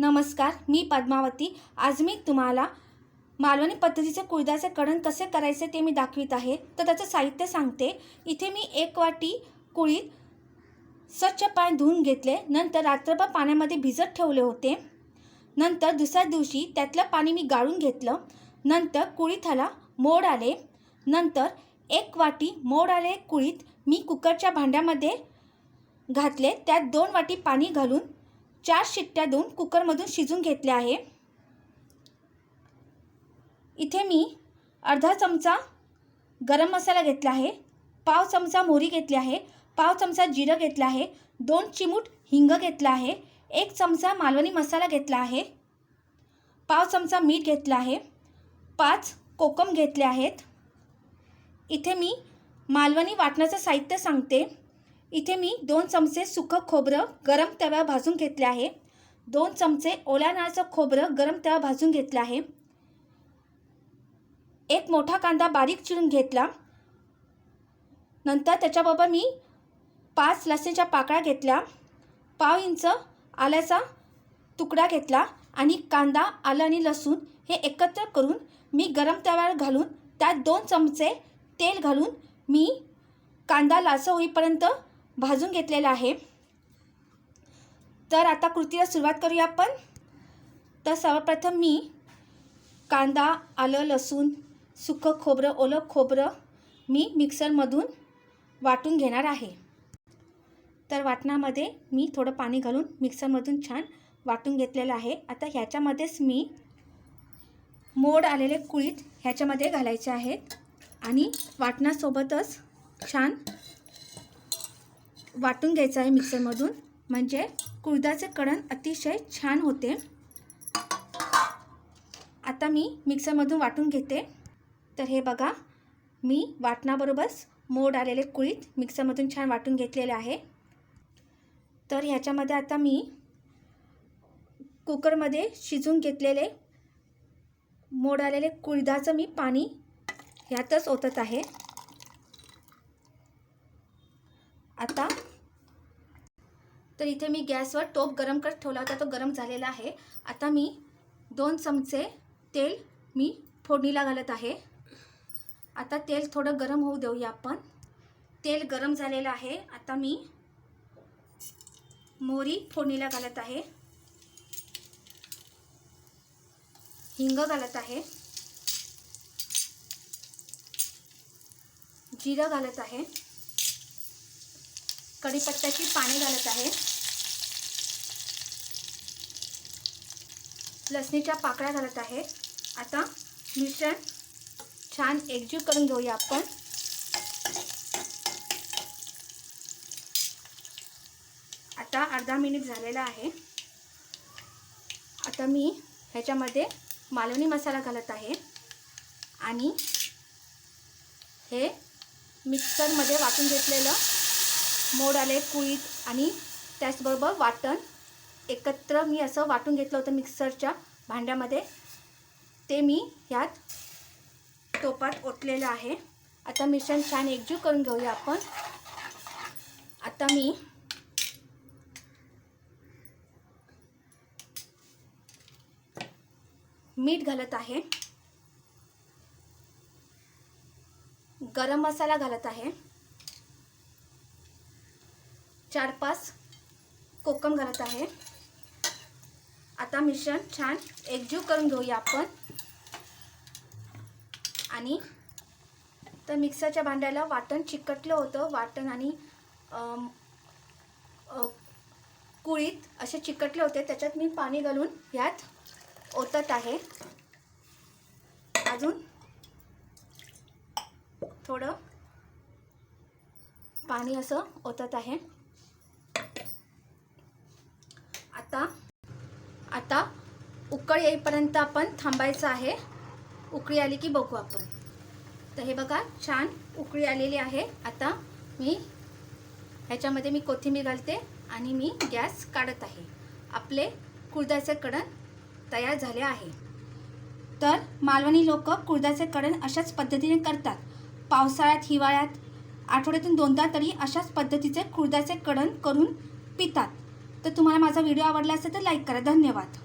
नमस्कार मी पद्मावती. आज मी तुम्हाला मालवणी पद्धतीचे कुळदाचे कढण कसे करायचे ते मी दाखवित आहे. तर त्याचं साहित्य सांगते. इथे मी एक वाटी कुळीत स्वच्छ पाणी धुवून घेतले. नंतर रात्रभर पाण्यामध्ये भिजत ठेवले होते. नंतर दुसऱ्या दिवशी त्यातलं पाणी मी गाळून घेतलं. नंतर कुळीथाला मोड आले. नंतर एक वाटी मोड आले कुळीत मी कुकरच्या भांड्यामध्ये घातले. त्यात दोन वाटी पाणी घालून चार शिट्ट्या देऊन कुकरमधून शिजून घेतले आहे. इथे मी अर्धा चमचा गरम मसाला घेतला आहे. पाव चमचा मोहरी घेतली आहे. पाव चमचा जिरं घेतला आहे. दोन चिमूट हिंग घेतला आहे. एक चमचा मालवणी मसाला घेतला आहे. पाव चमचा मीठ घेतला आहे. पाच कोकम घेतले आहेत. इथे मी मालवणी वाटण्याचं साहित्य सांगते. इथे मी दोन चमचे सुकं खोबरं गरम तव्यावर भाजून घेतले आहे. दोन चमचे ओल्या नाळचं खोबरं गरम तव्यावर भाजून घेतलं आहे. एक मोठा कांदा बारीक चिरून घेतला. नंतर त्याच्याबरोबर मी पाच लसणीच्या पाकळ्या घेतल्या. पाव इंच आल्याचा तुकडा घेतला आणि कांदा आलं आणि लसूण हे एकत्र करून मी गरम तव्यावर घालून त्यात दोन चमचे तेल घालून मी कांदा लालसर होईपर्यंत भाजून घेतलेला आहे. तर आता कृतीला सुरुवात करूया आपण. तर सर्वप्रथम मी कांदा आलं लसूण सुकं खोबरं ओलं खोबरं मी मिक्सरमधून वाटून घेणार आहे. तर वाटणामध्ये मी थोडं पाणी घालून मिक्सरमधून छान वाटून घेतलेलं आहे. आता ह्याच्यामध्येच मी मोड आलेले कुळीत ह्याच्यामध्ये घालायचे आहेत. आणि वाटणासोबतच छान वाटून घ्यायचं आहे मिक्सरमधून. म्हणजे कुळदाचे कढण अतिशय छान होते. आता मी मिक्सरमधून वाटून घेते. तर हे बघा मी वाटणाबरोबरच मोड आलेले कुळीत मिक्सरमधून छान वाटून घेतलेले आहे. तर ह्याच्यामध्ये आता मी कुकरमध्ये शिजून घेतलेले मोड आलेले कुळदाचं मी पाणी ह्यातच ओतत आहे. आता तर इथे मी गॅसवर टोप गरम करत ठेवला होता तो गरम झालेला आहे. आता मी दोन चमचे तेल मी फोडणीला घालत आहे. आता तेल थोडं गरम होऊ देऊया आपण. तेल गरम झालेलं आहे. आता मी मोहरी फोडणीला घालत आहे. हिंग घालत आहे. जिरं घालत आहे. कढीपत्त्याची पाने घालत आहे. लसणीच्या पाकळ्या घालत आहे. आता मिश्रण छान एकजीव करून घेऊया आपण. आता अर्धा मिनिट झालेला आहे. आता मी ह्याच्यामध्ये मालवणी मसाला घालत आहे. आणि हे मिक्सरमध्ये वाटून घेतलेलं मोड आले कुळीत आणि त्याचबरोबर वाटण एकत्र मी असं वाटून घेतलं होतं मिक्सरच्या भांड्यामध्ये. ते मी ह्यात टोपात ओतलेलं आहे. आता मिश्रण छान एकजीव करून घेऊया आपण. आता मी मीठ घालत आहे. गरम मसाला घालत आहे. चार पाच कोकम घालत आहे. आता मिश्रण छान एकजीव करून घेऊया आपण. आणि तर मिक्सरच्या भांड्याला वाटण चिकटलं होतं. वाटण आणि कुळीत असे चिकटले होते. त्याच्यात मी पाणी घालून ह्यात ओतत आहे. अजून थोडं पाणी असं ओतत आहे आता आता उकळ येईपर्यंत आपण थांबायचं आहे. उकळी आली की बघू आपण. तर हे बघा छान उकळी आलेली आहे. आता मी ह्याच्यामध्ये मी कोथिंबीर घालते आणि मी गॅस काढत आहे. आपले कुळदाचे कडण तयार झाले आहे. तर मालवणी लोक कुळदाचे कडण अशाच पद्धतीने करतात. पावसाळ्यात हिवाळ्यात आठवड्यातून दोनदा तरी अशाच पद्धतीचे कुळदाचे कडण करून पितात. तर तुम्हाला माझा व्हिडिओ आवडला असेल तर लाईक करा. धन्यवाद.